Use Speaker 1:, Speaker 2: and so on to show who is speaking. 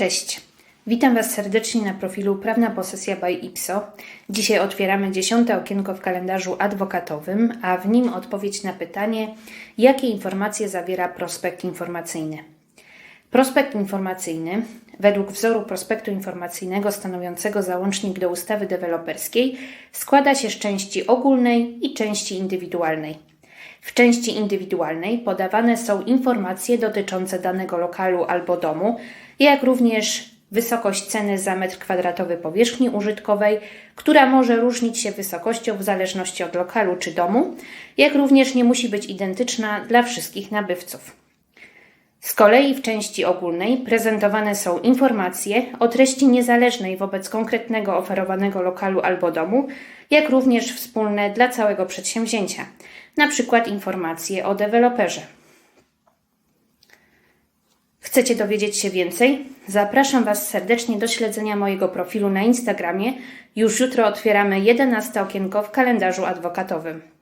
Speaker 1: Cześć. Witam Was serdecznie na profilu Prawna Posesja by Ipso. Dzisiaj otwieramy dziesiąte okienko w kalendarzu adwokatowym, a w nim odpowiedź na pytanie, jakie informacje zawiera prospekt informacyjny. Prospekt informacyjny, według wzoru prospektu informacyjnego stanowiącego załącznik do ustawy deweloperskiej, składa się z części ogólnej i części indywidualnej. W części indywidualnej podawane są informacje dotyczące danego lokalu albo domu, jak również wysokość ceny za metr kwadratowy powierzchni użytkowej, która może różnić się wysokością w zależności od lokalu czy domu, jak również nie musi być identyczna dla wszystkich nabywców. Z kolei w części ogólnej prezentowane są informacje o treści niezależnej wobec konkretnego oferowanego lokalu albo domu, jak również wspólne dla całego przedsięwzięcia, przykład informacje o deweloperze. Chcecie dowiedzieć się więcej? Zapraszam Was serdecznie do śledzenia mojego profilu na Instagramie. Już jutro otwieramy 11 okienko w kalendarzu adwokatowym.